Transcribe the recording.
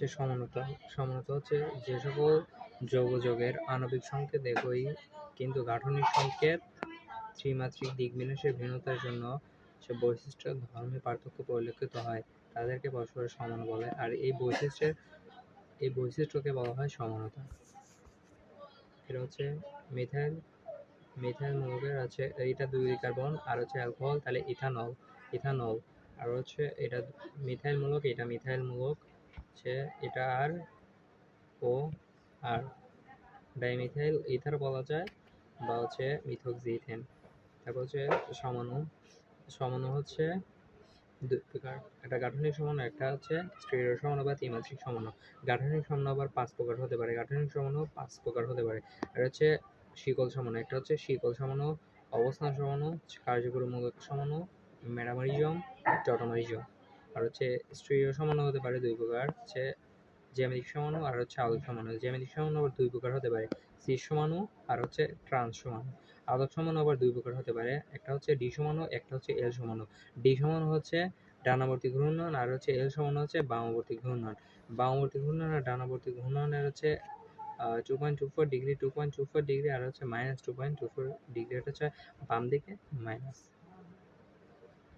হচ্ছে সমানতা সমানতা হচ্ছে যে সকল যৌগযোগের আণবিক সংকেত একই, কিন্তু গাঠনিক সংকেত ত্রিমাত্রিক দিক বিন্যাসের ভিন্নতার জন্য সে বৈশিষ্ট্য ধর্মে পার্থক্য পরিলক্ষিত হয়। তাদেরকে পরস্পরের সমান বলে, আর এই বৈশিষ্ট্যের, এই বৈশিষ্ট্যকে বলা হয় সমানতা এটা হচ্ছে মিথাইল মিথাইল মৌলের আছে এইটা দুই কার্বন, আর হচ্ছে অ্যালকোহল, তাহলে ইথানল ইথানল। আর হচ্ছে এটা মিথাইল মূলক, এটা মিথাইল মূলক। হচ্ছে এটা আর, ও আর। ডাইমিথাইল ইথার বলা যায়, বা হচ্ছে মিথক্সিথেন। তারপর হচ্ছে সমাণু সমাণু হচ্ছে একটা গাঠনিক সমাণু একটা হচ্ছে স্টেরিও সমাণু বা ত্রিমাত্রিক সমাণু গাঠনিক সমাণু আবার পাঁচ প্রকার হতে পারে। গাঠনিক সমাণু পাঁচ প্রকার হতে পারে। আর হচ্ছে শিকল সমাণু একটা হচ্ছে শিকল সমাণু অবস্থান সমাণু কার্যকরী মৌলিক সমাণু ম্যাটামারিজম টটোমারিজম আর হচ্ছে স্টেরিও সমাণু হতে পারে দুই প্রকার, হচ্ছে জ্যামিতিক সমাণু আর হচ্ছে আলোক সমাণু জ্যামিতিক সমাণু আবার দুই প্রকার হতে পারে সিস সমাণু আর হচ্ছে ট্রান্স সমাণু আলোক সমাণু আবার দুই প্রকার হতে পারে, একটা হচ্ছে ডি সমাণু একটা হচ্ছে এল সমাণু ডি সমাণু হচ্ছে ডানাবর্তী ঘূর্ণন আর হচ্ছে এল সমাণু হচ্ছে বামবর্তী ঘূর্ণন। বামবর্তী ঘূর্ণন আর ডানাবর্তী ঘূর্ণনের হচ্ছে two point two four degree two point two four degree আর হচ্ছে minus two point two four degree এটা হচ্ছে বাম দিকে মাইনাস